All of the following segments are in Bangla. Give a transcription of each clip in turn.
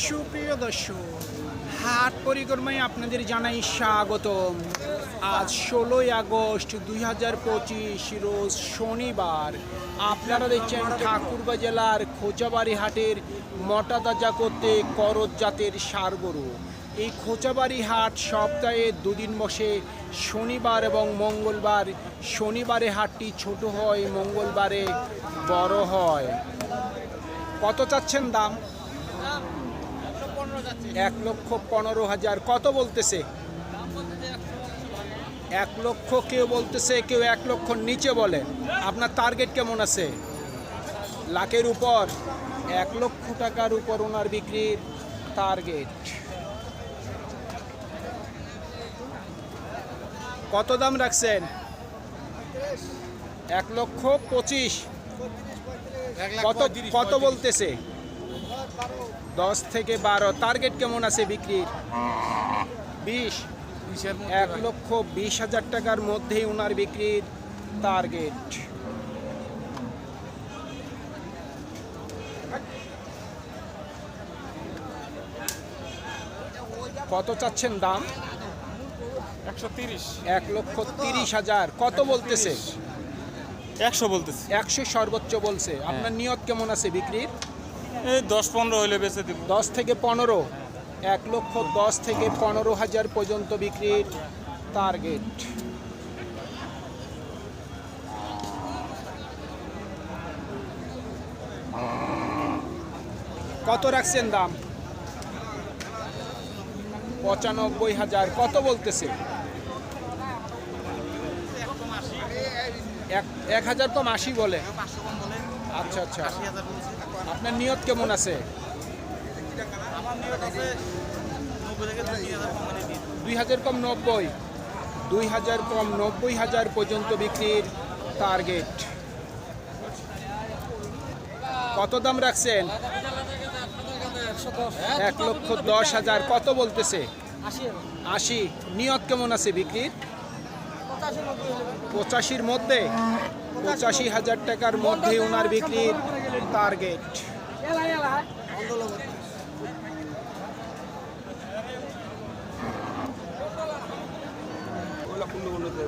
সুপ্রিয় দর্শক, হাট পরিক্রমায় আপনাদের জানাই স্বাগতম। আজ ষোলোই আগস্ট দুই হাজার পঁচিশ, রোজ শনিবার। আপনারা দেখছেন ঠাকুরবা জেলার খোঁচাবাড়ি হাটের মটা তাজা করতে করজ জাতের সার গরু। এই খোঁচাবাড়ি হাট সপ্তাহে দুদিন বসে, শনিবার এবং মঙ্গলবার। শনিবারে হাটটি ছোট হয়, মঙ্গলবারে বড় হয়। কত চাচ্ছেন দাম? এক লক্ষ পনেরো হাজার। কত বলতেছে? এক লক্ষ কেউ বলতেছে কেউ এক লক্ষ নিচে বলে। আপনার টার্গেট কেমন আছে? লাখের উপর। এক লক্ষ টাকার উপর ওনার বিক্রির টার্গেট কত দাম রাখছেন? এক লক্ষ পঁচিশ। কত কত বলতেছে? দশ থেকে বারো। টার্গেট কেমন আছে বিক্রির? বিশ। এক লক্ষ বিশ হাজার টাকার মধ্যেই ওনার বিক্রির টার্গেট কত চাচ্ছেন দাম? একশো তিরিশ। এক লক্ষ তিরিশ হাজার। কত বলতেছে? একশো বলতেছি। একশো সর্বোচ্চ বলছে। আপনার নিয়ত কেমন আছে বিক্রির? এই দশ পনেরো হইলে বেঁচে দিব। দশ থেকে পনেরো, এক লক্ষ দশ থেকে পনেরো হাজার পর্যন্ত বিক্রির টার্গেট কত রাখছেন দাম? পঁচানব্বই হাজার, কত বলতেছে? এক হাজার তো আশি বলে। আচ্ছা আচ্ছা। আপনার নিয়ত কেমন আছে? দুই হাজার কম নব্বই? দুই হাজার কম নব্বই হাজার পর্যন্ত বিক্রির টার্গেট কত দাম রাখছেন? এক লক্ষ দশ হাজার। কত বলতেছে? আশি। নিয়ত কেমন আছে বিক্রির? পঁচাশির মধ্যে পঁচাশি হাজার টাকার মধ্যে ওনার বিক্রির টার্গেট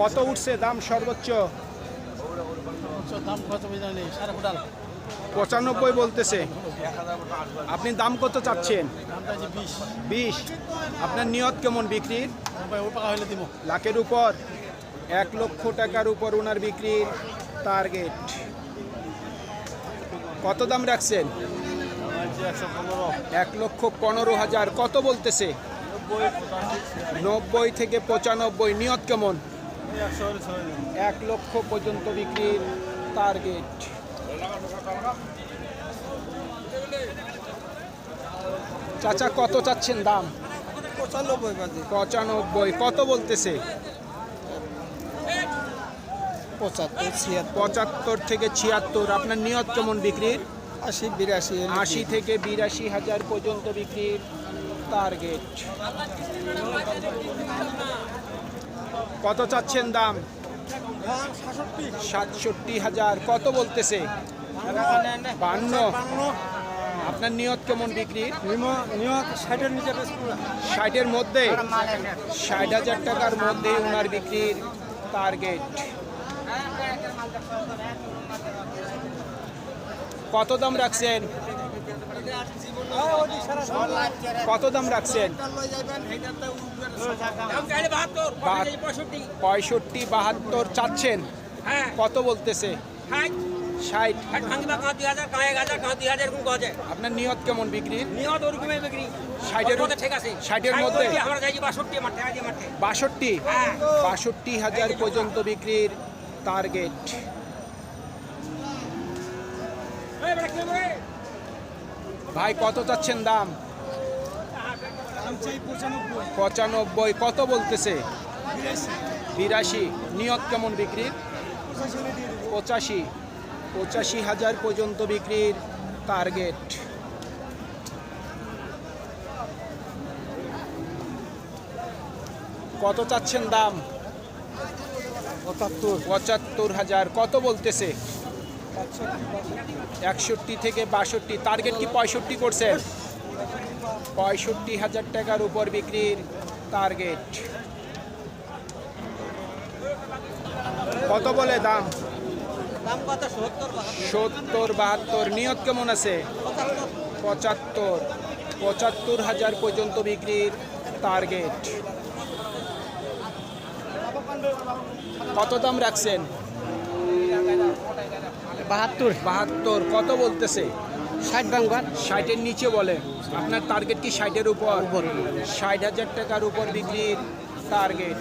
কত উঠছে দাম সর্বোচ্চ? পঁচানব্বই বলতেছে। আপনি দাম কত চাচ্ছেন? বিশ। আপনার নিয়ত কেমন বিক্রির? লাখের উপর। এক লক্ষ টাকার উপর ওনার বিক্রির টার্গেট কত দাম রাখছেন? এক লক্ষ পনেরো হাজার। কত বলতেছে? নব্বই থেকে পঁচানব্বই। নিয়ত কেমন? এক লক্ষ পর্যন্ত বিক্রির টার্গেট চাচা কত চাচ্ছেন দাম? পঁচানব্বই পঁচানব্বই। কত বলতেছে? পঁচাত্তর ছিয়াত্তর। পঁচাত্তর থেকে ছিয়াত্তর আপনার নিয়ত কেমন বিক্রির? আশি বিরাশি আশি থেকে বিরাশি হাজার পর্যন্ত বিক্রির টার্গেট কত চাচ্ছেন দাম? সাতষট্টি হাজার। কত বলতেছে? বান্ন। আপনার নিয়ত কেমন বিক্রির? নিয়ত ষাটের নিচে ষাটের মধ্যে? ষাট হাজার টাকার মধ্যে ওনার বিক্রির টার্গেট কত দাম রাখছেন? কত দাম রাখছেন? পঁয়ষট্টি। বাহাত্তর চাচ্ছেন? কত বলতেছে? ষাট। আপনার নিয়ত কেমন বিক্রির? ষাটের ষাটের মধ্যে? বাষট্টি বাষট্টি হাজার পর্যন্ত বিক্রির টার্গেট ভাই, কত চাচ্ছেন দাম? পঁচানব্বই। কত বলতেছে? বিরাশি। নিয়ত কেমন বিক্রির পঁচাশি। পঁচাশি হাজার পর্যন্ত বিক্রির টার্গেট কত চাচ্ছেন দাম? পঁচাত্তর। হাজার। কত বলতেছে? একষট্টি থেকে বাষট্টি। টার্গেট কি পঁয়ষট্টি করছেন পঁয়ষট্টি হাজার টাকার উপর বিক্রির টার্গেট কত বলে দাম? সত্তর বাহাত্তর। নিয়ত কেমন আছে? পঁচাত্তর। পঁচাত্তর। হাজার পর্যন্ত বিক্রির টার্গেট কত দাম রাখছেন? বাহাত্তর। বাহাত্তর কত বলতেছে? ষাট বাঙ্গার ষাটের নিচে বলে। আপনার টার্গেট কি ষাটের উপর? ষাট হাজার টাকার উপর বিক্রির টার্গেট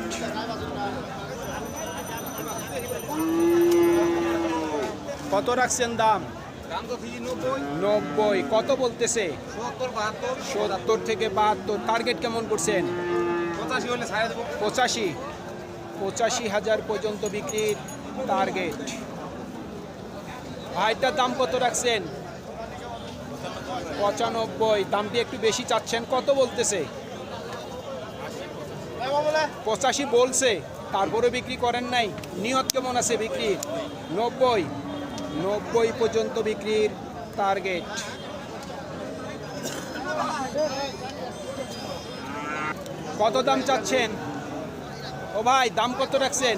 কত রাখছেন দাম? নব্বই। নব্বই কত বলতেছে? সত্তর থেকে বাহাত্তর টার্গেট কেমন করছেন? পঁচাশি হলে পঁচাশি। পঁচাশি হাজার পর্যন্ত বিক্রির টার্গেট ভাইটার দাম কত রাখছেন? পঁচানব্বই। দামটি একটু বেশি চাচ্ছেন, কত বলতেছে? পঁচাশি বলছে তারপরে বিক্রি করেন নাই। নিয়ত কেমন আছে বিক্রি নব্বই। নব্বই পর্যন্ত বিক্রির টার্গেট কত দাম চাচ্ছেন? ও ভাই, দাম কত রাখছেন?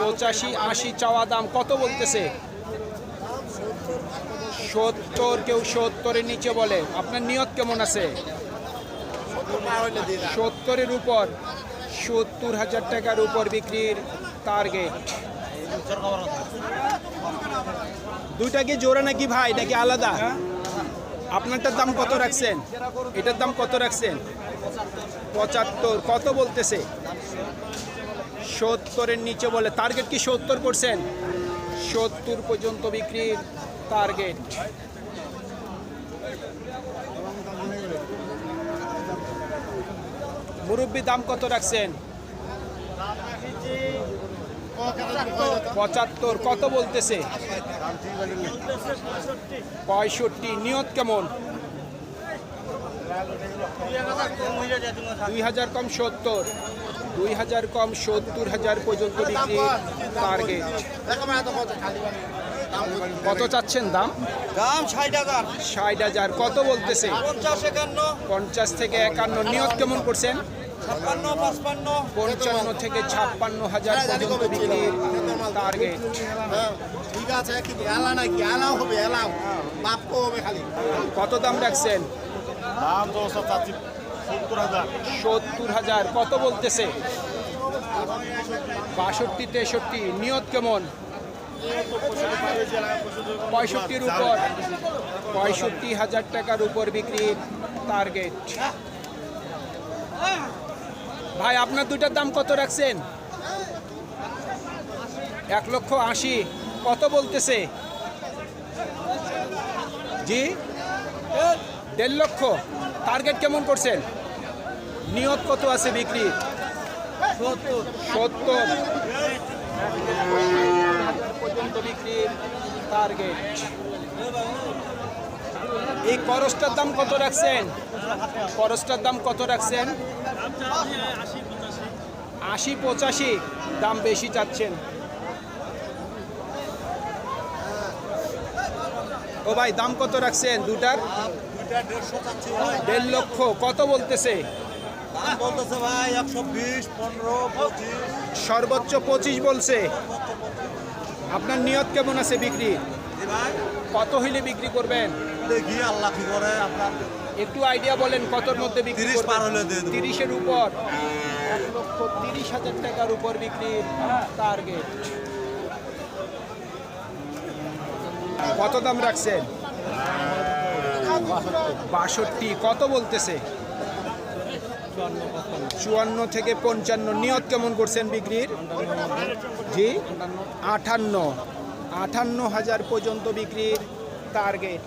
পঁচাশি আশি চাওয়া দাম, কত বলতেছে? সত্তর, কেউ সত্তরের নিচে বলে। আপনার নিয়ত কেমন আছে? সত্তরের উপর, সত্তর হাজার টাকার উপর বিক্রির টার্গেট দুইটা কি জোড়া নাকি ভাই, নাকি আলাদা? আপনারটার দাম কত রাখছেন? এটার দাম কত রাখছেন? পঁচাত্তর, কত বলতেছে? সত্তরের নিচে বলে টার্গেট কি সত্তর করছেন সত্তর পর্যন্ত বিক্রির টার্গেট মুরব্বি দাম কত রাখছেন? পঁচাত্তর, কত বলতেছে? পঁয়ষট্টি, নিয়ত কেমন? দুই হাজার কম সত্তর দুই হাজার কম সত্তর হাজার পর্যন্ত বিক্রি টার্গেট কত চাচ্ছেন দাম? দাম ষাট হাজার। ষাট হাজার কত বলতেছে? পঞ্চাশ একান্ন। পঞ্চাশ থেকে একান্ন নিয়ত কেমন করছেন? পঞ্চান্ন থেকে ছাপ্পান্ন হাজার পর্যন্ত বিক্রির টার্গেট ঠিক আছে এলা নাকি এলাও হবে এলাও। বাপকো হবে খালি। কত দাম রাখছেন? দাম তো সব সত্তর হাজার। সত্তর হাজার, কত বলতেছে? বাষট্টি, তেষট্টি, নিয়ত কেমন? পঁয়ষট্টির উপর। পঁয়ষট্টি হাজার টাকার উপর বিক্রির টার্গেট ভাই, আপনার দুটার দাম কত রাখছেন? এক লক্ষ আশি, কত বলতেছে? জি? দেড় লক্ষ। টার্গেট কেমন করছেন? নিয়ত কত আছে বিক্রি? সত্তর। পর্যন্ত বিক্রির টার্গেট এই করসটার দাম কত রাখছেন? করসটার দাম কত রাখছেন? আশি পঁচাশি। দাম বেশি চাচ্ছেন। ও ভাই দাম কত রাখছেন দুটার? দেড় লক্ষ কত বলতেছে? সর্বোচ্চ পঁচিশ বলছে। আপনার নিয়ত কেমন আছে বিক্রি? কত হইলে বিক্রি করবেন? দেখি আল্লাহ কি করে আপনার একটু আইডিয়া বলেন কতর মধ্যে বিক্রি 30 পার হলে তিরিশের উপর। এক লক্ষ তিরিশ হাজার টাকার উপর বিক্রির টার্গেট কত দাম রাখছেন? বাষট্টি কত বলতেছে? চুয়ান্ন থেকে পঞ্চান্ন। নিয়ত কেমন করছেন বিক্রির? জি? আঠান্ন। আঠান্ন হাজার পর্যন্ত বিক্রির টার্গেট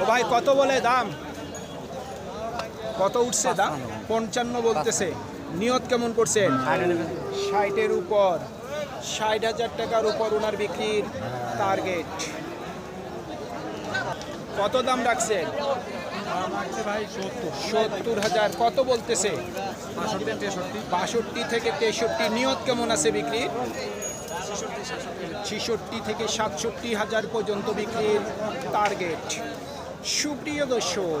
ও ভাই কত বলে দাম? কত উঠছে দাম? পঞ্চান্ন বলতেছে। নিয়ত কেমন করছেন? ষাটের উপর। ষাট হাজার টাকার উপর ওনার বিক্রির টার্গেট কত দাম রাখছেন? সত্তর হাজার। কত বলতেছে? বাষট্টি থেকে তেষট্টি। নিয়ত কেমন আছে বিক্রি ছেষট্টি থেকে সাতষট্টি হাজার পর্যন্ত বিক্রির টার্গেট সুপ্রিয় দর্শক